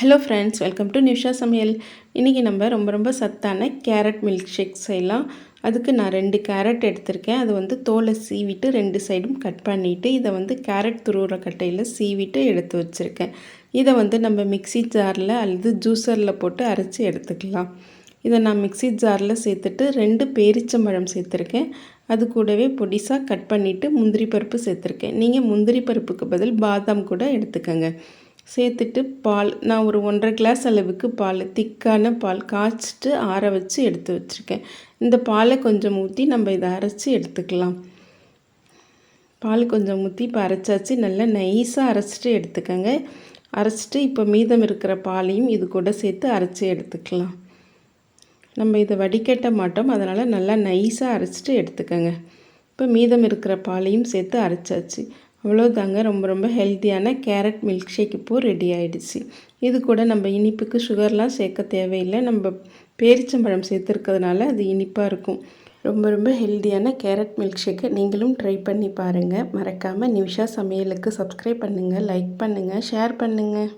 Hello friends welcome to Nisha சமையல் இன்றைக்கி நம்ம ரொம்ப ரொம்ப சத்தான கேரட் மில்க் ஷேக் செய்யலாம். அதுக்கு நான் ரெண்டு கேரட் எடுத்திருக்கேன். அது வந்து தோலை சீவிட்டு ரெண்டு சைடும் கட் பண்ணிவிட்டு இதை வந்து கேரட் துருவுற கட்டையில் சீவிட்டு எடுத்து வச்சுருக்கேன். இதை வந்து நம்ம மிக்சி ஜாரில் அல்லது ஜூஸரில் போட்டு அரைச்சி எடுத்துக்கலாம். இதை நான் மிக்சி ஜாரில் சேர்த்துட்டு ரெண்டு பேரிச்சம்பழம் சேர்த்துருக்கேன். அது கூடவே பொடிசாக கட் பண்ணிவிட்டு முந்திரி பருப்பு சேர்த்துருக்கேன். நீங்கள் முந்திரி பருப்புக்கு பதில் பாதாம் கூட எடுத்துக்கோங்க. சேர்த்துட்டு பால் நான் ஒரு ஒன்றரை கிளாஸ் அளவுக்கு பால் திக்கான பால் காய்ச்சிட்டு ஆற வச்சு எடுத்து வச்சுருக்கேன். இந்த பாலை கொஞ்சம் ஊற்றி நம்ம இதை அரைச்சி எடுத்துக்கலாம். பால் கொஞ்சம் ஊற்றி இப்போ அரைச்சாச்சு. நல்லா நைஸாக அரைச்சிட்டு எடுத்துக்கோங்க. அரைச்சிட்டு இப்போ மீதம் இருக்கிற பாலையும் இது கூட சேர்த்து அரைச்சி எடுத்துக்கலாம். நம்ம இதை வடிகட்ட மாட்டோம். அதனால் நல்லா நைஸாக அரைச்சிட்டு எடுத்துக்கோங்க. இப்போ மீதம் இருக்கிற பாலையும் சேர்த்து அரைச்சாச்சு. அவ்வளோதாங்க ரொம்ப ரொம்ப ஹெல்த்தியான கேரட் மில்க் ஷேக் இப்போது ரெடி ஆகிடுச்சு இது கூட நம்ம இனிப்புக்கு சுகர்லாம் சேர்க்க தேவையில்லை. நம்ம பேரிச்சம்பழம் சேர்த்துருக்கிறதுனால அது இனிப்பாக இருக்கும். ரொம்ப ரொம்ப ஹெல்த்தியான கேரட் மில்க் ஷேக்கை நீங்களும் ட்ரை பண்ணி பாருங்கள் மறக்காமல் நிமிஷா சமையலுக்கு சப்ஸ்கிரைப் பண்ணுங்கள் லைக் பண்ணுங்கள் ஷேர் பண்ணுங்கள்